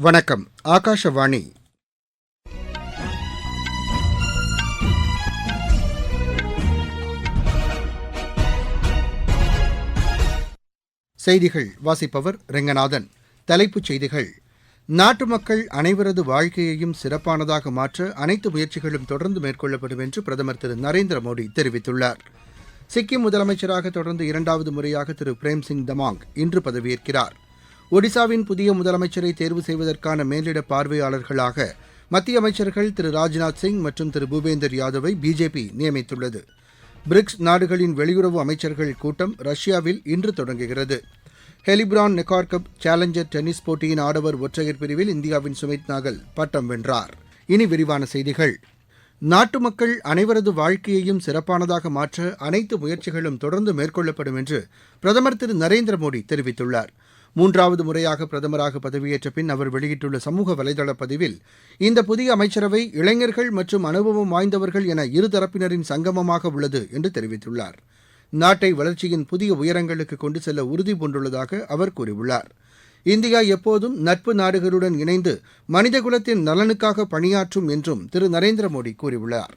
வணக்கம். ஆகாஷவாணி. செய்திகள். வாசிப்பவர் ரெங்கநாதன். தலைப்புச் செய்திகள். நாட்டு மக்கள் அனைவரது வாழ்க்கையையும் சிறப்பானதாக மாற்ற அனைத்து முயற்சிகளும் தொடர்ந்து மேற்கொள்ளப்படும் என்று பிரதமர் திரு நரேந்திர மோடி தெரிவித்துள்ளார். சிக்கிம் முதலமைச்சராக தொடர்ந்து இரண்டாவது முறையாக திரு பிரேம்சிங் தமாங் இன்று பதவியேற்கிறார். ஒடிசாவின் புதிய முதலமைச்சரை தேர்வு செய்வதற்கான மேலிட பார்வையாளர்களாக மத்திய அமைச்சர்கள் திரு ராஜ்நாத் சிங் மற்றும் திரு பூபேந்தர் யாதவை பிஜேபி நியமித்துள்ளது. பிரிக்ஸ் நாடுகளின் வெளியுறவு அமைச்சர்கள் கூட்டம் ரஷ்யாவில் இன்று தொடங்குகிறது. Heilbronn Neckar Cup Challenger tennis போட்டியின் ஆடவர் ஒற்றையர் பிரிவில் இந்தியாவின் சுமித் நாகல் பட்டம் வென்றார். இனி விரிவான செய்திகள். நாட்டு மக்கள் அனைவரது வாழ்க்கையையும் சிறப்பானதாக மாற்ற அனைத்து முயற்சிகளும் தொடர்ந்து மேற்கொள்ளப்படும் என்று பிரதமர் திரு நரேந்திர மோடி தெரிவித்துள்ளார். மூன்றாவது முறையாக பிரதமராக பதவியேற்ற பின் அவர் வெளியிட்டுள்ள சமூக வலைதள பதிவில் இந்த புதிய அமைச்சரவை இளைஞர்கள் மற்றும் அனுபவம் வாய்ந்தவர்கள் என இருதரப்பினரின் சங்கமமாக உள்ளது என்று தெரிவித்துள்ளார். நாட்டை வளர்ச்சியின் புதிய உயரங்களுக்கு கொண்டு செல்ல உறுதி பூண்டுள்ளதாக அவர் கூறியுள்ளார். இந்தியா எப்போதும் நட்பு நாடுகளுடன் இணைந்து மனிதகுலத்தின் நலனுக்காக பணியாற்றும் என்றும் திரு நரேந்திர மோடி கூறியுள்ளார்.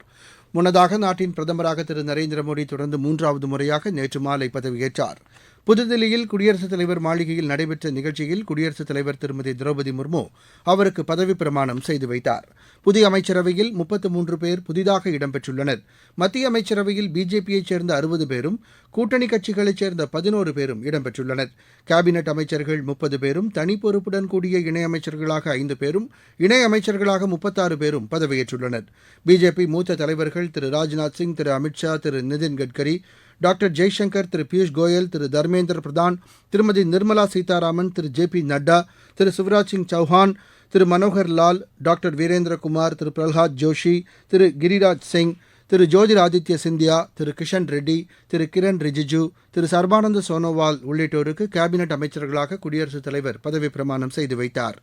முன்னதாக நாட்டின் பிரதமராக திரு நரேந்திர மோடி தொடர்ந்து மூன்றாவது முறையாக நேற்று மாலை பதவியேற்றார். புதுதில்லியில் குடியரசுத் தலைவர் மாளிகையில் நடைபெற்ற நிகழ்ச்சியில் குடியரசுத் தலைவர் திருமதி திரௌபதி முர்மு அவருக்கு பதவிப்பிரமாணம் செய்து வைத்தார். புதிய அமைச்சரவையில் முப்பத்து மூன்று பேர் புதிதாக இடம்பெற்றுள்ளனர். மத்திய அமைச்சரவையில் பிஜேபியைச் சேர்ந்த அறுபது பேரும் கூட்டணி கட்சிகளைச் சேர்ந்த பதினோரு பேரும் இடம்பெற்றுள்ளனர். கேபினெட் அமைச்சர்கள் முப்பது பேரும் தனி பொறுப்புடன் கூடிய இணையமைச்சர்களாக ஐந்து பேரும் இணையமைச்சர்களாக முப்பத்தாறு பேரும் பதவியேற்றுள்ளனர். பிஜேபி மூத்த தலைவர்கள் திரு ராஜ்நாத் சிங் திரு அமித்ஷா திரு நிதின் கட்கரி டாக்டர் ஜெய்சங்கர் திரு பியூஷ் கோயல் திரு தர்மேந்திர பிரதான் திருமதி நிர்மலா சீதாராமன் திரு ஜே பி நட்டா திரு சிவராஜ் சிங் சௌஹான் திரு மனோகர் லால் டாக்டர் வீரேந்திரகுமார் திரு பிரல்ஹாத் ஜோஷி திரு கிரிராஜ் சிங் திரு ஜோதிராதித்ய சிந்தியா திரு கிஷன் ரெட்டி திரு கிரண் ரிஜிஜு திரு சர்பானந்த சோனோவால் உள்ளிட்டோருக்கு கேபினெட் அமைச்சர்களாக குடியரசுத் தலைவர் பதவி பிரமாணம் செய்து வைத்தார்.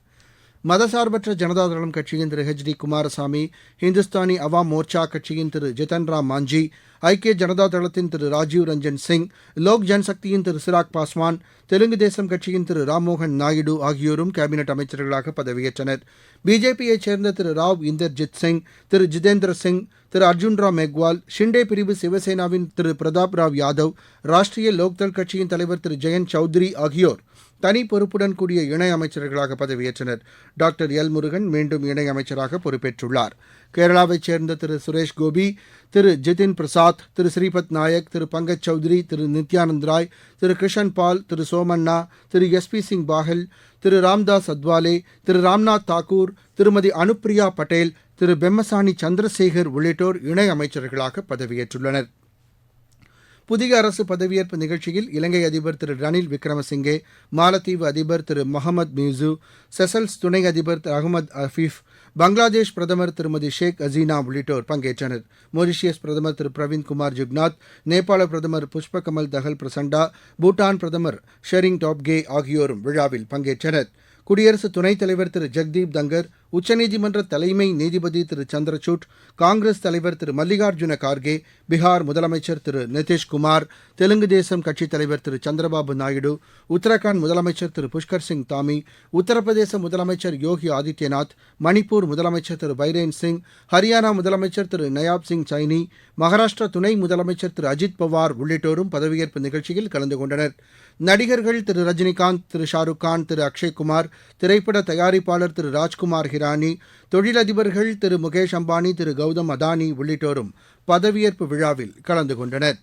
மதசார்பற்ற ஜனதாதளம் கட்சியின் திரு ஹெச் டி குமாரசாமி ஹிந்துஸ்தானி அவாம் மோர்ச்சா கட்சியின் திரு ஜிதன் ராம் மாஞ்சி ஐக்கிய ஜனதா தளத்தின் திரு ராஜீவ் ரஞ்சன் சிங் லோக் ஜன்சக்தியின் திரு சிராக் பாஸ்வான் தெலுங்கு தேசம் கட்சியின் திரு ராம்மோகன் நாயுடு ஆகியோரும் கேபினெட் அமைச்சர்களாக பதவியேற்றனர். பிஜேபியைச் சேர்ந்த திரு ராவ் இந்தர்ஜித் சிங் திரு ஜிதேந்திர சிங் திரு அர்ஜுன் ராம் மெக்வால் ஷிண்டே பிரிவு சிவசேனாவின் திரு பிரதாப் ராவ் யாதவ் ராஷ்டிரிய லோக்தள் கட்சியின் தலைவர் திரு ஜெயந்த் சௌத்ரி ஆகியோர் தனி பொறுப்புடன் கூடிய இணை அமைச்சர்களாக பதவியேற்றனர். டாக்டர் எல் முருகன் மீண்டும் இணை அமைச்சராக பொறுப்பேற்றுள்ளார். கேரளாவைச் சேர்ந்த திரு சுரேஷ் கோபி திரு ஜிதின் பிரசாத் திரு ஸ்ரீபத் நாயக் திரு பங்கஜ் சௌத்ரி திரு நித்யானந்த் ராய் திரு கிருஷன் பால் திரு சோமண்ணா திரு எஸ் பி சிங் பாகல் திரு ராம்தாஸ் அத்வாலே திரு ராம்நாத் தாக்கூர் திருமதி அனுப்பிரியா பட்டேல் திரு பெம்மசானி சந்திரசேகர் உள்ளிட்டோர் இணை அமைச்சர்களாக பதவியேற்றுள்ளனர். புதிய அரசு பதவியேற்பு நிகழ்ச்சியில் இலங்கை அதிபர் திரு ரணில் விக்ரமசிங்கே மாலத்தீவு அதிபர் திரு முகமது மியூசு செசல்ஸ் துணை அதிபர் திரு அகமது அஃபீஃப் பங்களாதேஷ் பிரதமர் திருமதி ஷேக் ஹசீனா உள்ளிட்டோர் பங்கேற்றனர். மொரிஷியஸ் பிரதமர் திரு பிரவீன்குமார் ஜுக்நாத் நேபாள பிரதமர் புஷ்பகமல் தகல் தஹல் பிரசண்டா பூட்டான் பிரதமர் ஷெரிங் டாப்கே ஆகியோரும் விழாவில் பங்கேற்றனர். குடியரசு துணைத் தலைவர் திரு ஜெக்தீப் தங்கர் உச்சநீதிமன்ற தலைமை நீதிபதி திரு சந்திரசூட் காங்கிரஸ் தலைவர் திரு மல்லிகார்ஜுன கார்கே பீகார் முதலமைச்சர் திரு நிதிஷ்குமார் தெலுங்கு தேசம் கட்சித் தலைவர் திரு சந்திரபாபு நாயுடு உத்தரகாண்ட் முதலமைச்சர் திரு புஷ்கர் சிங் தாமி உத்தரப்பிரதேச முதலமைச்சர் யோகி ஆதித்யநாத் மணிப்பூர் முதலமைச்சர் திரு பைரேன் சிங் ஹரியானா முதலமைச்சர் திரு நயாப் சிங் சைனி மகாராஷ்டிரா துணை முதலமைச்சர் திரு அஜித் பவார் உள்ளிட்டோரும் பதவியேற்பு நிகழ்ச்சியில் கலந்து கொண்டனர். நடிகர்கள் திரு ரஜினிகாந்த் திரு ஷாருக் கான் திரு அக்ஷய்குமார் திரைப்பட தயாரிப்பாளர் திரு ராஜ்குமார் ஹிரானி தொழிலதிபர்கள் திரு முகேஷ் அம்பானி திரு கௌதம் அதானி உள்ளிட்டோரும் பதவியேற்பு விழாவில் கலந்து கொண்டனர்.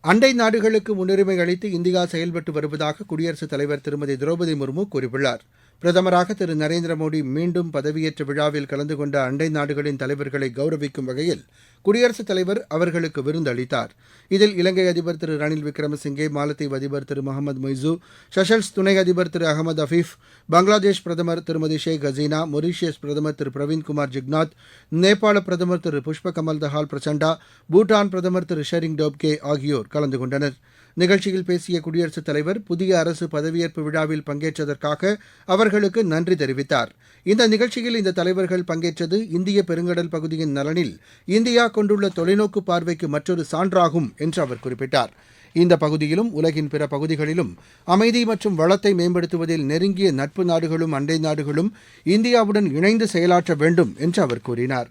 அண்டை நாடுகளுக்கு முன்னுரிமை அளித்து இந்தியா செயல்பட்டு வருவதாக குடியரசுத் தலைவர் திருமதி திரௌபதி முர்மு கூறியுள்ளார். பிரதமராக திரு நரேந்திர மோடி மீண்டும் பதவியேற்ற விழாவில் கலந்து கொண்ட அண்டை நாடுகளின் தலைவர்களை கௌரவிக்கும் வகையில் குடியரசுத் தலைவர் அவர்களுக்கு விருந்து அளித்தார். இதில் இலங்கை அதிபர் திரு ரணில் விக்ரமசிங்கே மாலத்தீவு அதிபர் திரு முகமது மொய்சு ஷஷல்ஸ் துணை அதிபர் திரு அகமது அஃபீஃப் பங்களாதேஷ் பிரதமர் திருமதி ஷேக் ஹசீனா மொரீஷியஸ் பிரதமர் திரு பிரவீன்குமார் ஜிக்நாத் நேபாள பிரதமர் திரு புஷ்ப கமல் தஹால் பிரச்சண்டா பூட்டான் பிரதமர் திரு ஷெரிங் டோப்கே ஆகியோர் கலந்து கொண்டனர். நிகழ்ச்சியில் பேசிய குடியரசுத் தலைவர் புதிய அரசு பதவியேற்பு விழாவில் பங்கேற்றதற்காக அவர்களுக்கு நன்றி தெரிவித்தார். இந்த நிகழ்ச்சியில் இந்த தலைவர்கள் பங்கேற்றது இந்திய பெருங்கடல் பகுதியின் நலனில் இந்தியா கொண்டுள்ள தொலைநோக்கு பார்வைக்கு மற்றொரு சான்றாகும் என்று அவர் குறிப்பிட்டார். இந்த பகுதியிலும் உலகின் பிற பகுதிகளிலும் அமைதி மற்றும் வளத்தை மேம்படுத்துவதில் நெருங்கிய நட்பு நாடுகளும் அண்டை நாடுகளும் இந்தியாவுடன் இணைந்து செயலாற்ற வேண்டும் என்று அவர் கூறினார்.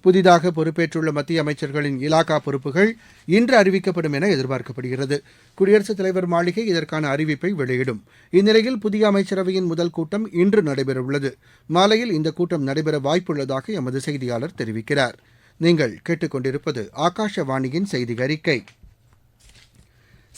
புதிதாக பொறுப்பேற்றுள்ள மத்திய அமைச்சர்களின் இலாகா பொறுப்புகள் இன்று அறிவிக்கப்படும் என எதிர்பார்க்கப்படுகிறது. குடியரசுத் தலைவர் மாளிகை இதற்கான அறிவிப்பை வெளியிடும். இந்நிலையில் புதிய அமைச்சரவையின் முதல் கூட்டம் இன்று நடைபெறவுள்ளது. மாலையில் இந்த கூட்டம் நடைபெற வாய்ப்புள்ளதாக எமது செய்தியாளர் தெரிவிக்கிறார். நீங்கள் கேட்டுக்கொண்டிருப்பது ஆகாஷவாணியின் செய்தி அறிக்கை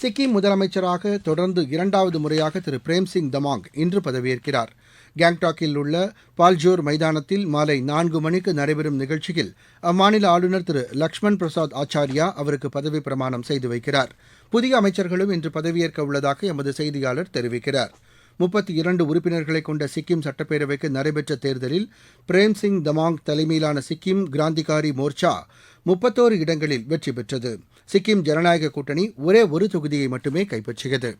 சிக்கிம் முதலமைச்சராக தொடர்ந்து இரண்டாவது முறையாக திரு பிரேம்சிங் தமாங் இன்று பதவியேற்கிறார். கேங்டாக்கில் உள்ள பால்ஜோர் மைதானத்தில் மாலை நான்கு மணிக்கு நடைபெறும் நிகழ்ச்சியில் அம்மாநில ஆளுநர் திரு லக்ஷ்மண் பிரசாத் ஆச்சாரியா அவருக்கு பதவி பிரமாணம் செய்து வைக்கிறார். புதிய அமைச்சர்களும் இன்று பதவியேற்க உள்ளதாக எமது செய்தியாளர் தெரிவிக்கிறார். முப்பத்தி இரண்டு உறுப்பினர்களை கொண்ட சிக்கிம் சட்டப்பேரவைக்கு நடைபெற்ற தேர்தலில் பிரேம்சிங் தமாங் தலைமையிலான சிக்கிம் கிராந்திகாரி மோர்ச்சா முப்பத்தோரு இடங்களில் வெற்றி பெற்றது. சிக்கிம் ஜனநாயக கூட்டணி ஒரே ஒரு தொகுதியை மட்டுமே கைப்பற்றியது.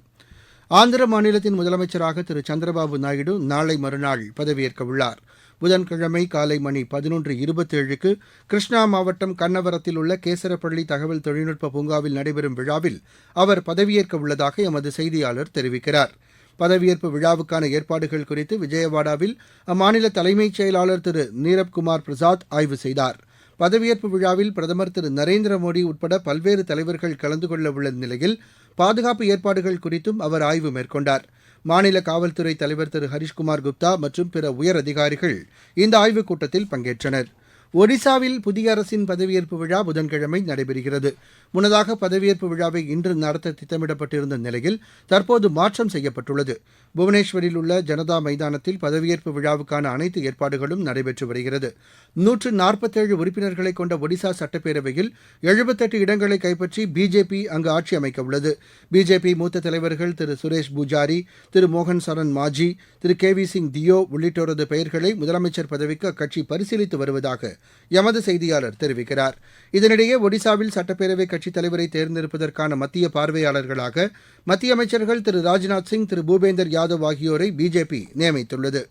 ஆந்திர மாநிலத்தின் முதலமைச்சராக திரு. சந்திரபாபு நாயுடு நாளை மறுநாள் பதவியேற்கவுள்ளார் புதன்கிழமை காலை மணி பதினொன்று இருபத்தேழுக்கு கிருஷ்ணா மாவட்டம் கன்னவரத்தில் உள்ள கேசரப்பள்ளி தகவல் தொழில்நுட்ப பூங்காவில் நடைபெறும் விழாவில் அவர் பதவியேற்க உள்ளதாக எமது செய்தியாளர் தெரிவிக்கிறார். பதவியேற்பு விழாவுக்கான ஏற்பாடுகள் குறித்து விஜயவாடாவில் அம்மாநில தலைமைச் செயலாளர் திரு. நீரப்குமார் பிரசாத் ஆய்வு செய்தார். பதவியேற்பு விழாவில் பிரதமர் திரு. நரேந்திர மோடி உட்பட பல்வேறு தலைவர்கள் கலந்து கொள்ள உள்ள நிலையில் பாதுகாப்பு ஏற்பாடுகள் குறித்தும் அவர் ஆய்வு மேற்கொண்டார். மாநில காவல்துறை தலைவர் திரு ஹரிஷ்குமார் குப்தா மற்றும் பிற உயர் அதிகாரிகள் இந்த ஆய்வுக் கூட்டத்தில் பங்கேற்றனர். ஒடிசாவில் புதிய அரசின் பதவியேற்பு விழா புதன்கிழமை நடைபெறுகிறது. முன்னதாக பதவியேற்பு விழாவை இன்று நடத்த திட்டமிடப்பட்டிருந்த நிலையில் தற்போது மாற்றம் செய்யப்பட்டுள்ளது. புவனேஸ்வரில் உள்ள ஜனதா மைதானத்தில் பதவியேற்பு விழாவுக்கான அனைத்து ஏற்பாடுகளும் நடைபெற்று வருகிறது. நூற்று நாற்பத்தேழு உறுப்பினர்களை கொண்ட ஒடிசா சட்டப்பேரவையில் எழுபத்தெட்டு இடங்களை கைப்பற்றி பிஜேபி அங்கு ஆட்சி அமைக்க உள்ளது. பிஜேபி மூத்த தலைவர்கள் திரு சுரேஷ் பூஜாரி திரு மோகன் சரண் மாஜி திரு கே வி சிங் தியோ உள்ளிட்டோரது பெயர்களை முதலமைச்சர் பதவிக்கு அக்கட்சி பரிசீலித்து வருவதாக எமது செய்தியாளர் தெரிவிக்கிறார். இதனிடையே ஒடிசாவில் சட்டப்பேரவை கட்சித் தலைவரை தேர்ந்தெடுப்பதற்கான மத்திய பார்வையாளர்களாக மத்திய அமைச்சர்கள் திரு ராஜ்நாத் சிங் திரு பூபேந்தர் யாதவ் ஆகியோரை பிஜேபி நியமித்துள்ளது.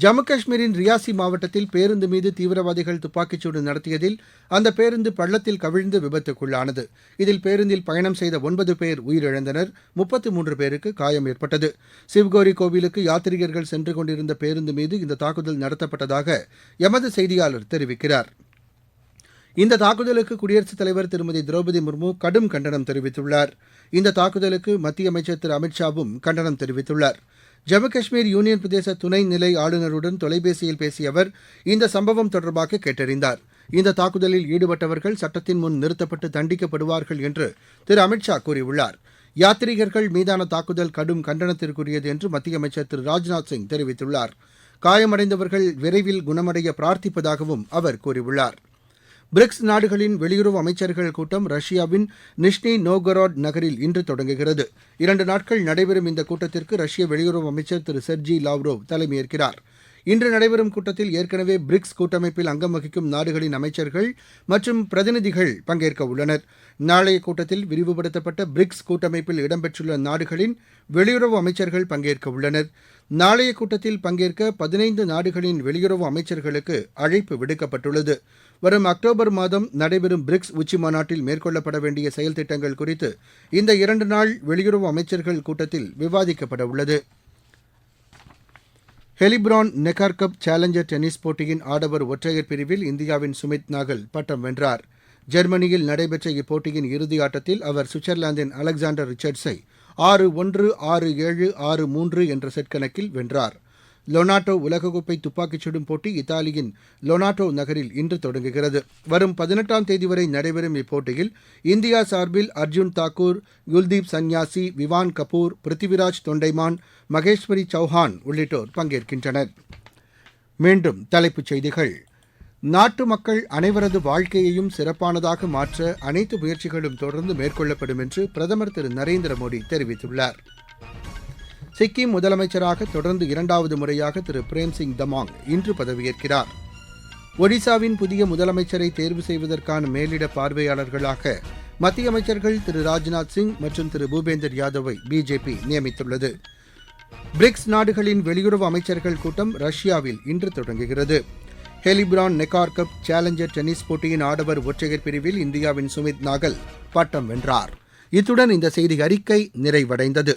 ஜம்மு காஷ்மீரின் ரியாசி மாவட்டத்தில் பேருந்து மீது தீவிரவாதிகள் துப்பாக்கிச்சூடு நடத்தியதில் அந்த பேருந்து பள்ளத்தில் கவிழ்ந்து விபத்துக்குள்ளானது. இதில் பேருந்தில் பயணம் செய்த ஒன்பது பேர் உயிரிழந்தனர். முப்பத்து மூன்று பேருக்கு காயம் ஏற்பட்டது. சிவ்கோரி கோவிலுக்கு யாத்ரீகர்கள் சென்று கொண்டிருந்த பேருந்து மீது இந்த தாக்குதல் நடத்தப்பட்டதாக எமது செய்தியாளர் தெரிவிக்கிறார். இந்த தாக்குதலுக்கு குடியரசுத் தலைவர் திருமதி திரௌபதி முர்மு கடும் கண்டனம் தெரிவித்துள்ளார். இந்த தாக்குதலுக்கு மத்திய அமைச்சர் திரு அமித்ஷாவும் கண்டனம் தெரிவித்துள்ளார். ஜம்மு காஷ்மீர் யூனியன் பிரதேச துணைநிலை ஆளுநருடன் தொலைபேசியில் பேசிய அவர் இந்த சம்பவம் தொடர்பாக கேட்டறிந்தார். இந்த தாக்குதலில் ஈடுபட்டவர்கள் சட்டத்தின் முன் நிறுத்தப்பட்டு தண்டிக்கப்படுவார்கள் என்று திரு. அமித்ஷா கூறியுள்ளார். யாத்ரீகர்கள் மீதான தாக்குதல் கடும் கண்டனத்திற்குரியது என்று மத்திய அமைச்சர் திரு. ராஜ்நாத் சிங் தெரிவித்துள்ளார். காயமடைந்தவர்கள் விரைவில் குணமடைய பிரார்த்திப்பதாகவும் அவர் கூறியுள்ளார். பிரிக்ஸ் நாடுகளின் வெளியுறவு அமைச்சர்கள் கூட்டம் ரஷ்யாவின் நிஷ்னி நோகராட் நகரில் இன்று தொடங்குகிறது. இரண்டு நாட்கள் நடைபெறும் இந்த கூட்டத்திற்கு ரஷ்ய வெளியுறவு அமைச்சர் திரு செர்ஜி லாவ்ரோவ் தலைமையேற்கிறார். இன்று நடைபெறும் கூட்டத்தில் ஏற்கனவே பிரிக்ஸ் கூட்டமைப்பில் அங்கம் வகிக்கும் நாடுகளின் அமைச்சர்கள் மற்றும் பிரதிநிதிகள் பங்கேற்க உள்ளனர். நாளைய கூட்டத்தில் விரிவுபடுத்தப்பட்ட பிரிக்ஸ் கூட்டமைப்பில் இடம்பெற்றுள்ள நாடுகளின் வெளியுறவு அமைச்சர்கள் பங்கேற்க உள்ளனர். நாளைய கூட்டத்தில் பங்கேற்க பதினைந்து நாடுகளின் வெளியுறவு அமைச்சர்களுக்கு அழைப்பு விடுக்கப்பட்டுள்ளது. வரும் அக்டோபர் மாதம் நடைபெறும் பிரிக்ஸ் உச்சி மாநாட்டில் மேற்கொள்ளப்பட வேண்டிய செயல் திட்டங்கள் குறித்து இந்த இரண்டு நாள் வெளியுறவு அமைச்சர்கள் கூட்டத்தில் விவாதிக்கப்பட உள்ளது. Heilbronn Neckar Cup Challenger tennis போட்டியின் ஆடவர் ஒற்றையர் பிரிவில் இந்தியாவின் சுமித் நாகல் பட்டம் வென்றார். ஜெர்மனியில் நடைபெற்ற இப்போட்டியின் இறுதி ஆட்டத்தில் அவர் சுவிட்சர்லாந்தின் அலெக்சாண்டர் ரிச்சர்ட்ஸை ஆறு ஒன்று ஆறு ஏழு ஆறு மூன்று என்ற செட் கணக்கில் வென்றார். லொனாட்டோ உலகக்கோப்பை துப்பாக்கிச் சுடும் போட்டி இத்தாலியின் லொனாட்டோ நகரில் இன்று தொடங்குகிறது. வரும் பதினெட்டாம் தேதி வரை நடைபெறும் இப்போட்டியில் இந்தியா சார்பில் அர்ஜுன் தாக்கூர் குல்தீப் சன்யாசி விவான் கபூர் பிருத்திவிராஜ் தொண்டைமான் மகேஸ்வரி சௌஹான் உள்ளிட்டோர் பங்கேற்கின்றனர். மீண்டும் தலைப்புச் செய்திகள். நாட்டு மக்கள் அனைவரது வாழ்க்கையையும் சிறப்பானதாக மாற்ற அனைத்து முயற்சிகளும் தொடர்ந்து மேற்கொள்ளப்படும் என்று பிரதமர் திரு நரேந்திர மோடி தெரிவித்துள்ளார். சிக்கிம் முதலமைச்சராக தொடர்ந்து இரண்டாவது முறையாக திரு பிரேம்சிங் தமாங் இன்று பதவியேற்கிறார். ஒடிசாவின் புதிய முதலமைச்சரை தேர்வு செய்வதற்கான மேலிட பார்வையாளர்களாக மத்திய அமைச்சர்கள் திரு ராஜ்நாத் சிங் மற்றும் திரு பூபேந்தர் யாதவை பிஜேபி நியமித்துள்ளது. பிரிக்ஸ் நாடுகளின் வெளியுறவு அமைச்சர்கள் கூட்டம் ரஷ்யாவில் இன்று தொடங்குகிறது. Heilbronn Neckar Cup Challenger tennis போட்டியின் ஆடவர் ஒற்றையர் பிரிவில் இந்தியாவின் சுமித் நாகல் பட்டம் வென்றார். இத்துடன் இந்த செய்தி அறிக்கை நிறைவடைந்தது.